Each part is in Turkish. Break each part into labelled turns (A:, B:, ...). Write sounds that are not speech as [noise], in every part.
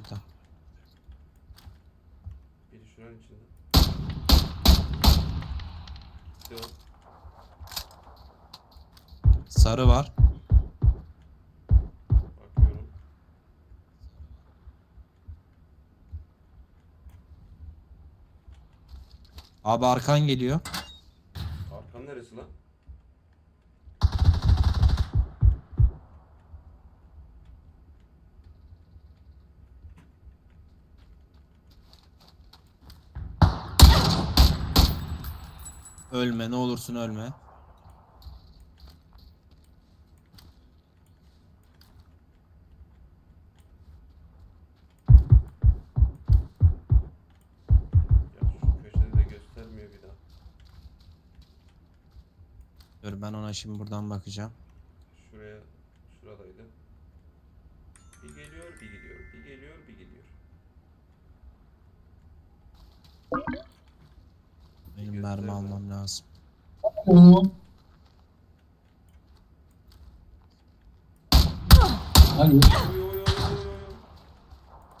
A: Burada.
B: Biri şuranın içinde. Yok.
A: Sarı var.
B: Bakıyorum.
A: Abi arkan geliyor.
B: Arkam neresi lan?
A: Ölme ne olursun ölme. Dur ben ona şimdi buradan bakacağım.
B: Şuraya, şuradaydı. Bir geliyor, bir gidiyor. Bir geliyor, bir gidiyor.
A: Mermi almam lazım.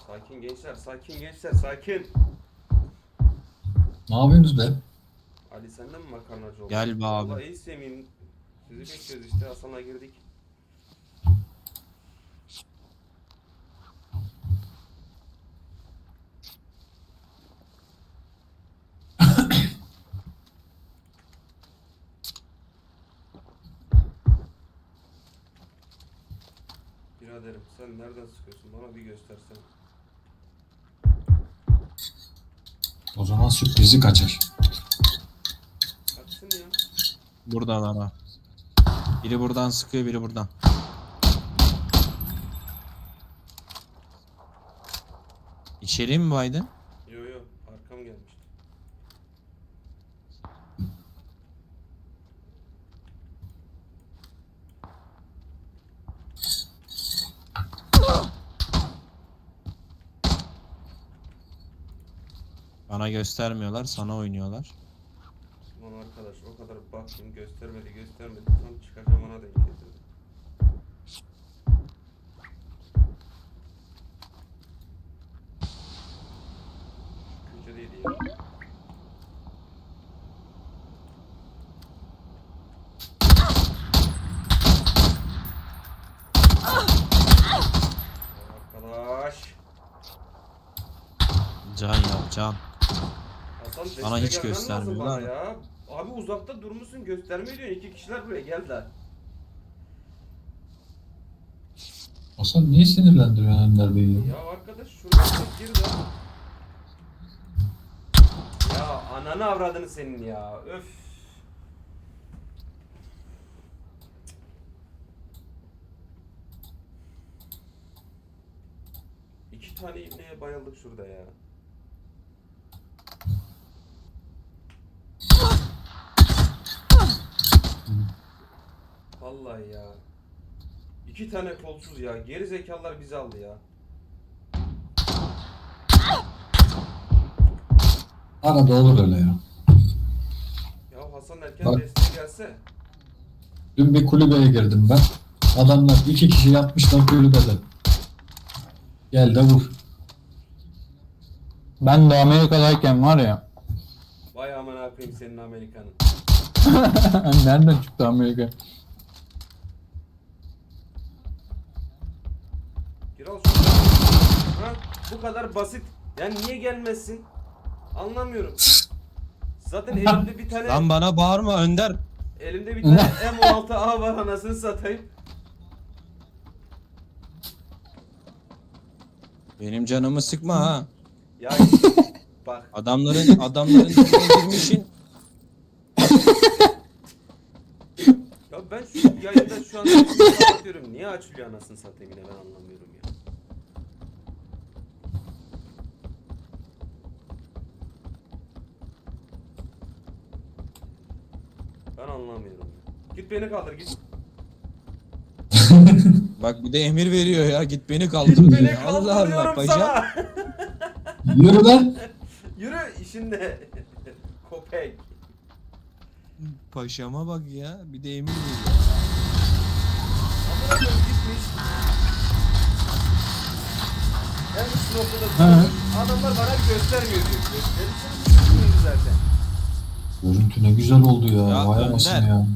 B: Sakin gençler, sakin gençler, sakin.
C: Ne yapıyorsunuz be?
B: Ali senden mi makarnacı oldu?
A: Gel be abi.
B: Vallahi iyi Semih'im. Sizi bekliyoruz işte Hasan'a girdik. Sen nereden sıkıyorsun? Bana bir göstersen.
C: O zaman sürprizi kaçar.
B: Kaçsın ya.
A: Buradalar ha. Biri buradan sıkıyor biri buradan. İçeriye mi baydın?
B: Yo yo arkam gelmişti.
A: Bana göstermiyorlar sana oynuyorlar.
B: Lan arkadaş o kadar baktım göstermedi göstermedi tam çıkacağım ona denk getirdi. Değil ya. Arkadaş.
A: Can yap can.
B: Hasan
A: Bana hiç
B: gelmen lazım bana ya. Abi uzakta durmuşsun göstermiyor diyorsun. İki kişiler buraya geldiler.
C: Hasan niye sinirlendiriyorsun Ender Bey'i? ya?
B: Arkadaş şuraya çek gir de. Ya ananı avradını senin ya. Öf. İki tane ibneye bayıldık şurada ya. Vallahi ya. İki tane kolsuz ya. Geri zekalılar bizi aldı ya.
C: Arada olur öyle ya.
B: Ya Hasan erken
C: Bak.
B: desteğe gelse.
C: Dün bir kulübeye girdim ben. Adamlar iki kişi yapmışlar kulübede. Gel de vur.
D: Ben de Amerika'dayken var ya.
B: Vay aman koyayım senin Amerikan'ın. [laughs]
D: Nereden çıktı Amerika?
B: Şurada. Ha? Bu kadar basit. Yani niye gelmezsin? Anlamıyorum. Zaten [laughs] elimde bir tane
A: Lan bana bağırma Önder.
B: elimde bir tane [laughs] M16A var anasını satayım.
A: Benim canımı sıkma ha.
B: Ya [laughs] bak
A: Adamların adamların dibine girmişin.
B: ya ben şu yayında şu an kapatıyorum. Niye açılıyor anasını satayım yine ben anlamıyorum ya. Ben anlamıyorum. Git beni kaldır git. [laughs]
A: Bak bir de emir veriyor ya git beni kaldır
B: Git beni
A: diyor. Allah Allah
B: kaldırıyorum
A: paşa.
B: sana. [laughs]
C: Yürü lan.
B: Yürü işinde. Köpek.
A: Paşama bak ya bir de emir veriyor.
B: Amına koyayım gitmiş. Üst noktada. Adamlar bana göstermiyor diyor. Gösterirseniz sıkıntı zaten.
C: Görüntü ne güzel oldu ya.
A: Ya
C: Vay
A: Önder.
C: anasını ya.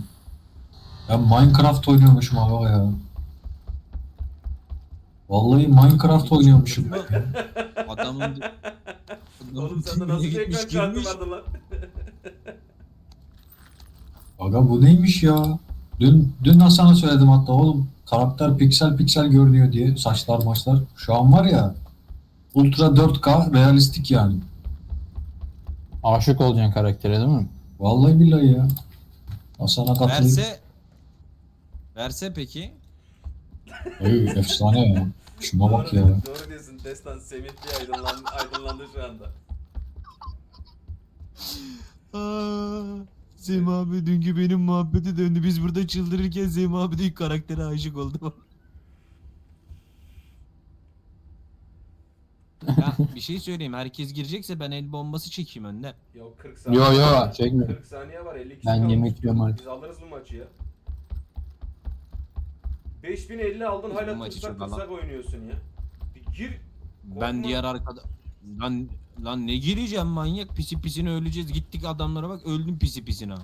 C: Ya Minecraft oynuyormuşum abi ya. Vallahi Minecraft oynuyormuşum. [laughs]
A: Adamın
B: Oğlum sende nasıl bir ekran kartı vardı lan?
C: Aga bu neymiş ya? Dün dün de sana söyledim hatta oğlum karakter piksel piksel görünüyor diye saçlar maçlar. Şu an var ya Ultra 4K realistik yani.
D: Aşık olacaksın karaktere değil mi?
C: Vallahi billahi ya. Hasan'a katılayım.
A: Verse Verse peki?
C: Ey, efsane ya. Şuna bak ya.
B: Doğru diyorsun. Destan Semih diye aydınlandı, aydınlandı şu anda.
E: Sem abi dünkü benim muhabbeti döndü. Biz burada çıldırırken Sem abi de ilk karaktere aşık oldu.
A: Ya bir şey söyleyeyim. Herkes girecekse ben el bombası çekeyim önde.
B: Ya 40 saniye.
D: Yo yo
B: var.
D: çekme.
B: 40 saniye var 52
D: Ben yemek yiyorum artık.
B: Biz alırız bu maçı ya. 5050 aldın
A: Biz bu
B: hala
A: maçı
B: tutsak
A: çok
B: oynuyorsun ya. Bir gir.
A: Ben
B: Korkma.
A: diğer arkada... Lan, lan ne gireceğim manyak pisi pisine öleceğiz. Gittik adamlara bak öldüm pisi pisine.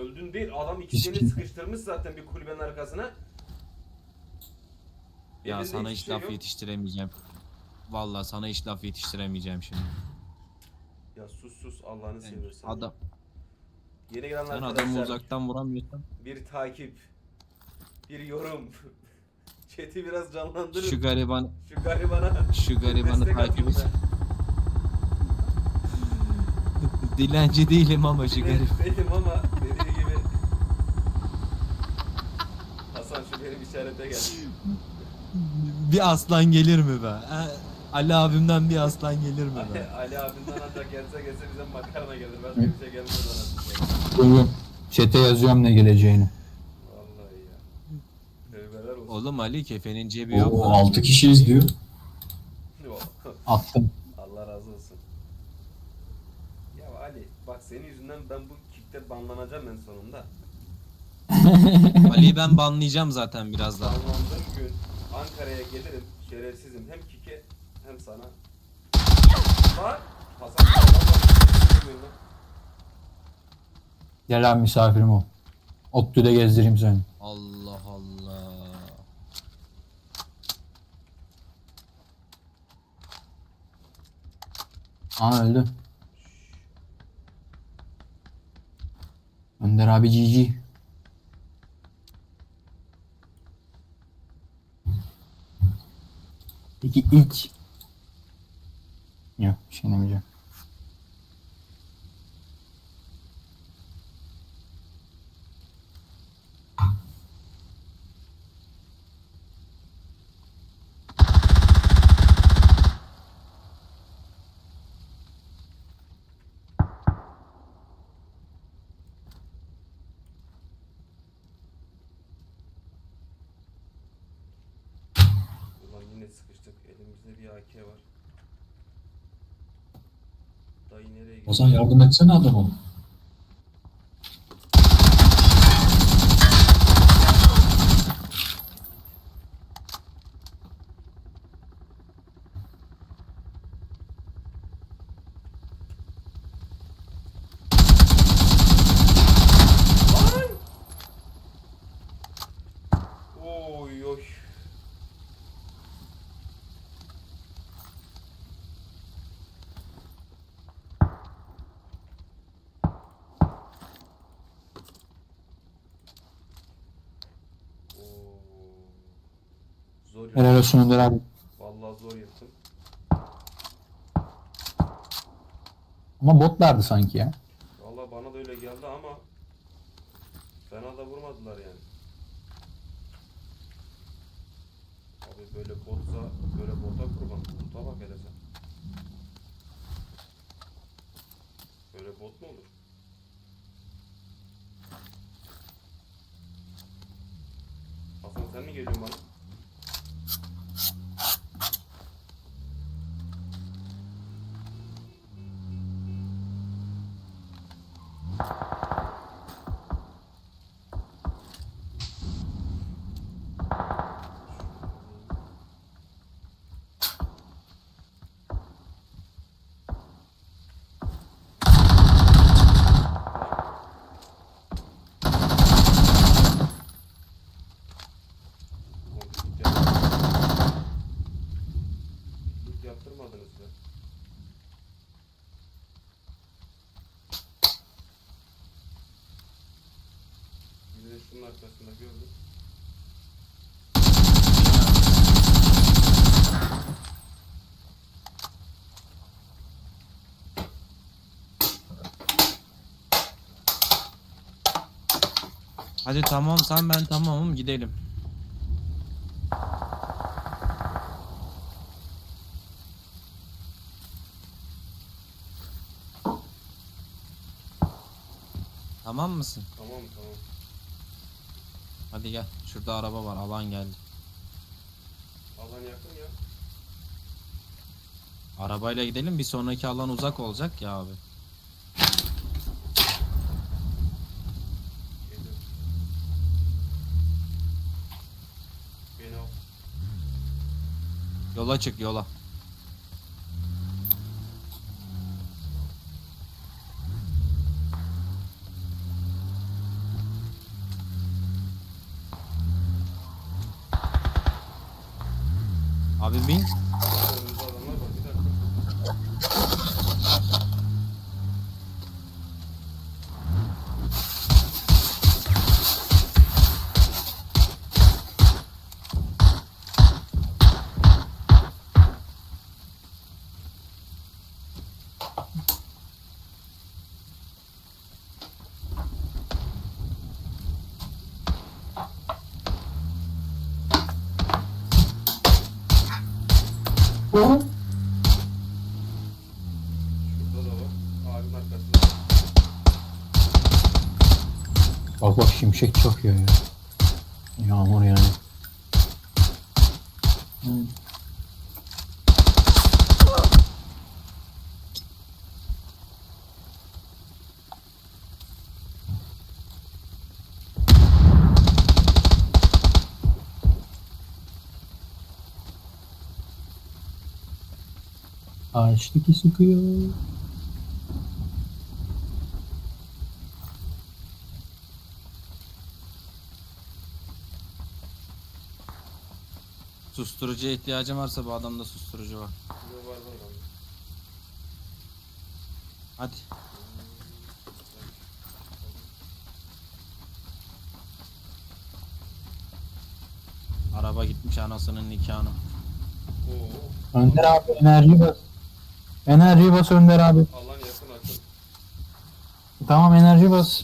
B: Öldün değil adam ikisini
C: Piskin.
B: sıkıştırmış zaten bir kulübenin arkasına.
A: Ya
B: Elinde
A: sana
B: hiçbir
A: hiç
B: şey
A: laf
B: yok.
A: yetiştiremeyeceğim. Vallahi sana hiç laf yetiştiremeyeceğim şimdi.
B: Ya sus sus Allah'ını
A: Yani
B: seversen.
A: adam,
B: Yeni gelen
A: sen adamı uzaktan vuramıyorsan.
B: bir takip, bir yorum. [laughs] Chat'i biraz canlandırın.
A: Şu gariban,
B: Şu garibana
A: şu [laughs] garibanı takip et. Dilenci değilim ama şu garip.
B: Benim ama dediği gibi. Hasan şu benim işarete gel.
E: bir aslan gelir mi be? Ali abimden bir aslan gelir mi [laughs]
B: Ali,
E: be?
B: Ali abinden ancak gelse gelse bize makarna gelir. Başka bir şey gelmez ona.
D: Chat'e yazıyorum ne geleceğini.
B: Vallahi ya. Tövbeler olsun.
A: Oğlum Ali kefenin cebi yok.
C: O
A: lan.
C: 6 kişi izliyor.
B: Yo,
D: Attım.
B: Allah razı olsun. Ya Ali bak senin yüzünden ben bu kickte banlanacağım en sonunda. [laughs]
A: Ali'yi ben banlayacağım zaten birazdan.
B: Banlandığım gün Ankara'ya gelirim. Şerefsizim. Hem hem sana. Bak. Hasan Hasan
D: Gel abi misafirim ol. Ottü'de gezdireyim seni.
A: Allah Allah.
D: Aa öldü. Önder abi GG. Peki ilk... Yok bir şey demeyeceğim.
B: Ulan yine sıkıştık. Elimizde bir AK var. Dayı nereye gidiyor?
C: Hasan yardım etsene adama.
B: Oy oy. Oo. Zor
D: Helal olsun Önder abi.
B: Vallahi zor yırttım.
D: Ama botlardı sanki ya.
B: Vallahi bana da öyle geldi ama fena da vurmadılar yani. Abi böyle botsa böyle bota kurban. Bota bak hele sen. Böyle bot mu olur? Hasan sen mi geliyorsun bana? Şunun arkasında gördüm.
A: Hadi tamam sen ben tamamım gidelim. Tamam mısın?
B: Tamam tamam.
A: Hadi gel. Şurada araba var. Alan geldi.
B: Alan yakın ya.
A: Arabayla gidelim. Bir sonraki alan uzak olacak ya abi. Yola çık yola.
B: Şurada da var. Ağacın arkasında.
D: Bak bak şimşek çakıyor ya. Yağmur yani. Ağaçtaki sıkıyor.
A: Susturucuya ihtiyacım varsa bu adamda susturucu var.
B: Var.
A: Hadi. Araba gitmiş anasının nikahına.
D: Önder abi enerji bas. Enerji bas Önder abi.
B: Alan yakın akın.
D: Tamam enerji bas.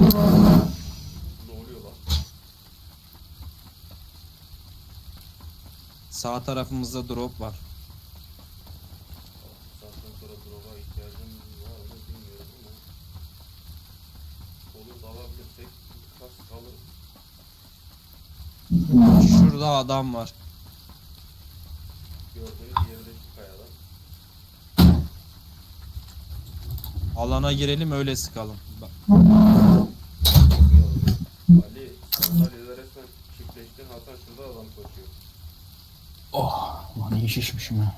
B: Ne oluyor lan?
A: Sağ tarafımızda drop var.
B: Zaten sonra drop'a ihtiyacım var mı bilmiyorum ama. Olur da alabilirsek kas kalır.
A: Şurada adam var.
B: Gördüğünüz yerdeki kayadan.
A: Alana girelim öyle sıkalım. Bak.
B: Ali, sandalyede resmen çiftleştin. Hasan şurada adam koşuyor.
D: Oh, lan iyi şişmişim ya.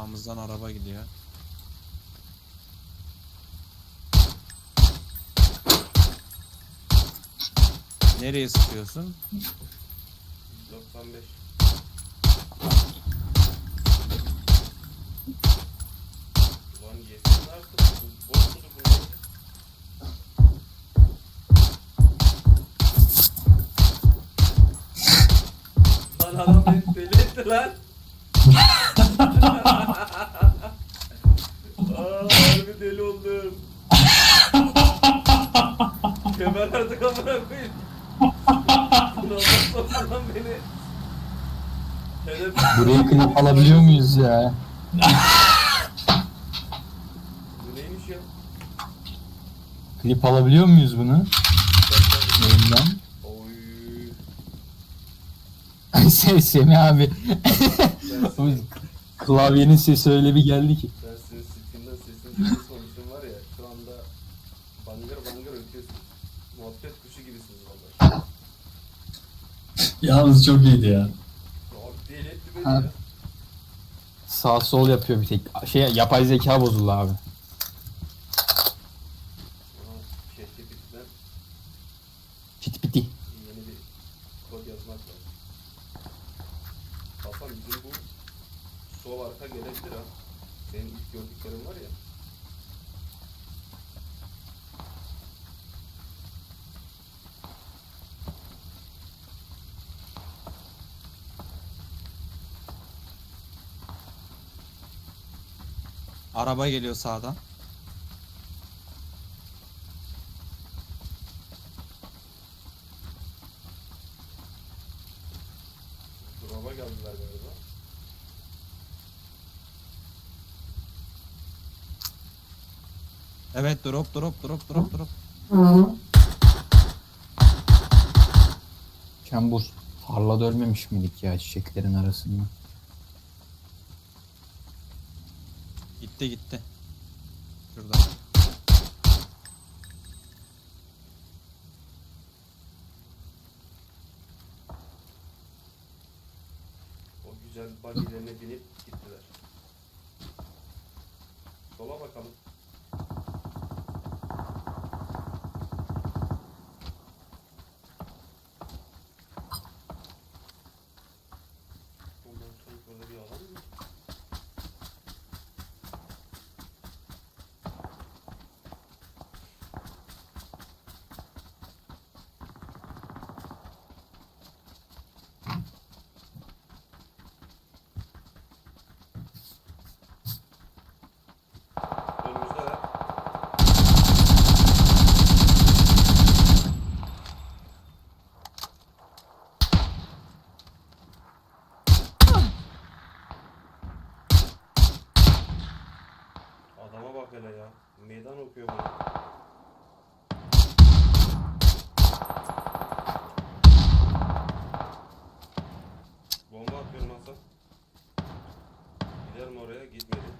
A: Sağımızdan araba gidiyor. Nereye sıkıyorsun?
B: 95. Ulan yesin artık. Bu? Lan adam deli etti lan. Lan beni. Hedef
D: Burayı klip alabiliyor muyuz ya?
B: Bu neymiş ya?
D: Klip alabiliyor muyuz bunu? Yayından.
B: Oy. [laughs]
D: Ses Semih abi. [laughs] Klavyenin sesi öyle bir geldi ki.
B: ben senin sesinden sesini duymamışım var ya şu anda bangır bangır ötüyorsun. Muhabbet kuşu gibisiniz vallahi.
C: Yalnız çok iyiydi ya.
B: Beni
D: Ha. Sağ sol yapıyor bir tek. Şey yapay zeka bozuldu abi.
B: Aa, ChatGPT'den
D: Pit piti.
B: yeni bir kod yazmak lazım. Hasan bizim bu sol arka gelebilir ha. Senin ilk gördüklerin var ya.
A: Araba geliyor sağdan.
B: Drop'a geldiler galiba.
A: Evet drop drop drop drop drop.
D: Kembur. Tarlada ölmemiş miydik ya çiçeklerin arasında?
A: Gitti gitti. Şurada.
B: O güzel buggy'lerine binip gittiler. Sola bakalım. Ondan sonra burada bir alan mı? Önümüzdeler. Adama bak hele ya. Meydan okuyor bana. Bomba atıyorum Hasan. Gider mi oraya? Gitmedi.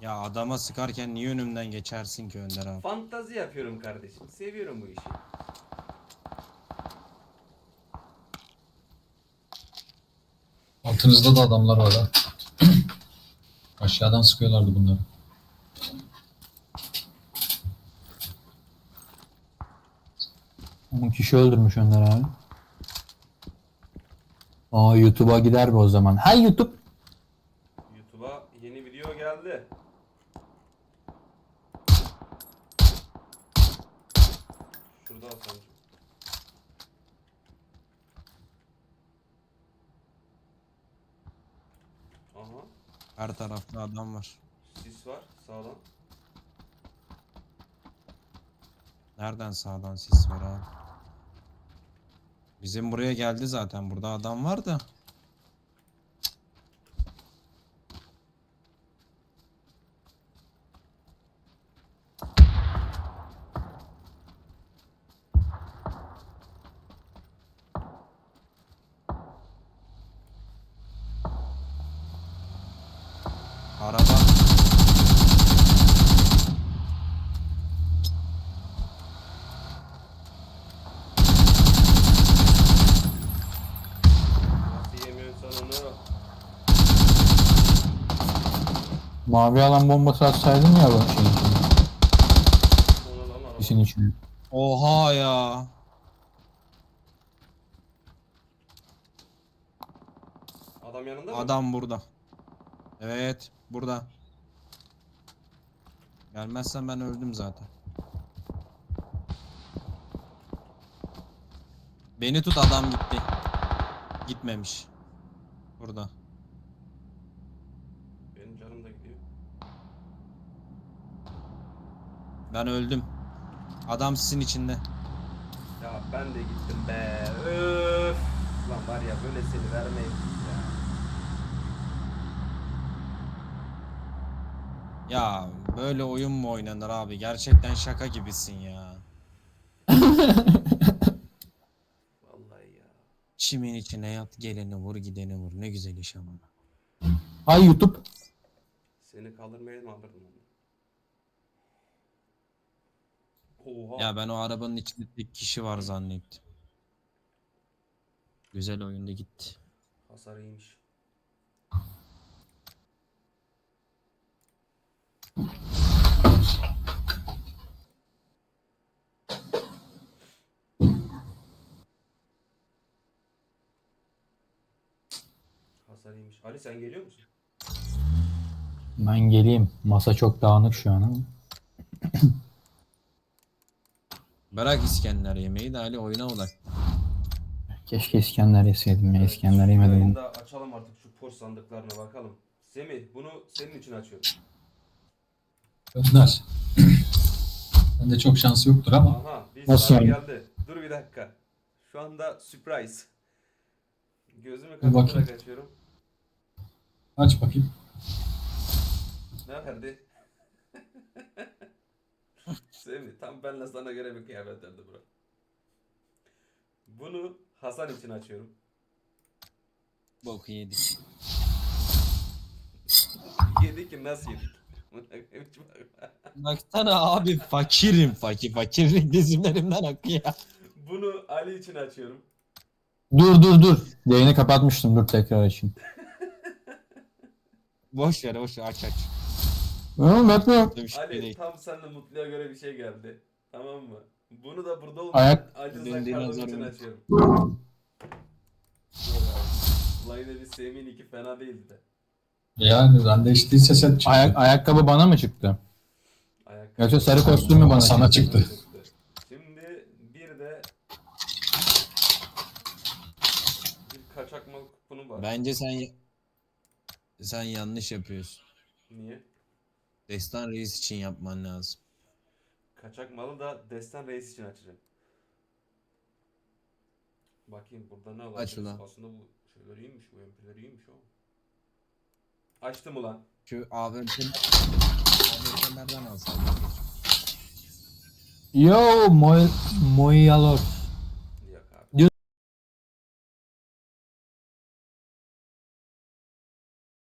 A: Ya adama sıkarken niye önümden geçersin ki Önder abi?
B: Fantazi yapıyorum kardeşim. Seviyorum bu işi.
C: Altınızda da adamlar var ha. [clears throat] Aşağıdan sıkıyorlardı bunları.
D: On kişi öldürmüş Önder abi. Aa YouTube'a gider mi o zaman? Hay YouTube.
B: Şurada Hasan'cığım. Aha.
A: Her tarafta adam var.
B: Sis var sağdan.
A: Nereden sağdan sis var abi? Bizim buraya geldi zaten. Burada adam var da. Araba.
B: Nasıl yemiyorsun sen onu?
D: Mavi alan bombası atsaydın ya bak şeyin içine. İşin içine.
A: Oha ya.
B: Adam yanında mı?
A: Adam burada. Evet, burada. Gelmezsen ben öldüm zaten. Beni tut adam gitti. Gitmemiş. Burada.
B: Benim canım da gidiyor.
A: Ben öldüm. Adam sizin içinde.
B: Ya ben de gittim be. Öf. Lan var ya böyle seni vermeyin ya.
A: Ya böyle oyun mu oynanır abi? Gerçekten şaka gibisin ya. [laughs]
B: Vallahi ya.
A: Çimin içine yat geleni vur gideni vur. Ne güzel iş ama.
D: Hay YouTube.
B: Seni kaldırmaya mı alırdım Oha.
A: Ya ben o arabanın içinde tek kişi var zannettim. Güzel oyunda gitti.
B: Hasar iyiymiş. Hasar iyiymiş. Ali sen geliyor musun?
D: Ben geleyim. Masa çok dağınık şu an ama.
A: Bırak İskender yemeği de Ali oyuna odak.
D: Keşke İskender yeseydim ya. İskender yemedim.
B: Yayında açalım artık şu poş sandıklarına bakalım. Semih bunu senin için açıyorum.
C: Gönder. [clears throat] Bende çok şansı yoktur ama.
B: Aha bir
D: Nasıl yani?
B: geldi. Dur bir dakika. Şu anda surprise. Gözümü
C: Bir bakayım.
B: kapatarak açıyorum.
C: Aç bakayım.
B: Ne [laughs] Semih tam benle sana göre bir kıyafet verdi bro. Bunu Hasan için açıyorum.
A: Boku yedik.
B: Yedik ki nasıl yedik? [laughs]
A: Baksana abi fakirim fakir fakirlik dizimlerimden akıyor.
B: Bunu Ali için açıyorum.
D: Dur dur dur. Yayını kapatmıştım. Dur tekrar açayım. [laughs]
A: Boş ver boş ver aç aç.
D: Oğlum bakma.
A: Demiş
B: Ali tam seninle mutluya göre bir şey geldi. Tamam mı? Bunu da burada olmayan
D: Ayak-
B: Ali
A: Döndüğün
B: Zakardım
A: azar
B: için açıyorum. Ulan yine bir Semih'in iki fena değildi de.
C: Yani ses set çıktı.
D: Ayak, ayakkabı bana mı çıktı?
B: Ayakkabı.
D: Yoksa sarı kostüm mü bana
C: Sana
D: çıktı?
C: çıktı.
B: Şimdi bir de bir kaçak mal kuponu var.
A: Bence sen sen yanlış yapıyorsun.
B: Niye?
A: Destan Reis için yapman lazım.
B: Kaçak malı da Destan Reis için açacağım. Bakayım burada ne var?
A: Aç ulan.
B: Aslında bu şeyler iyiymiş, bu MP'ler iyiymiş o. Açtım ulan.
A: Şu AVM'lerden alsam.
D: Yo Moy Moyalor.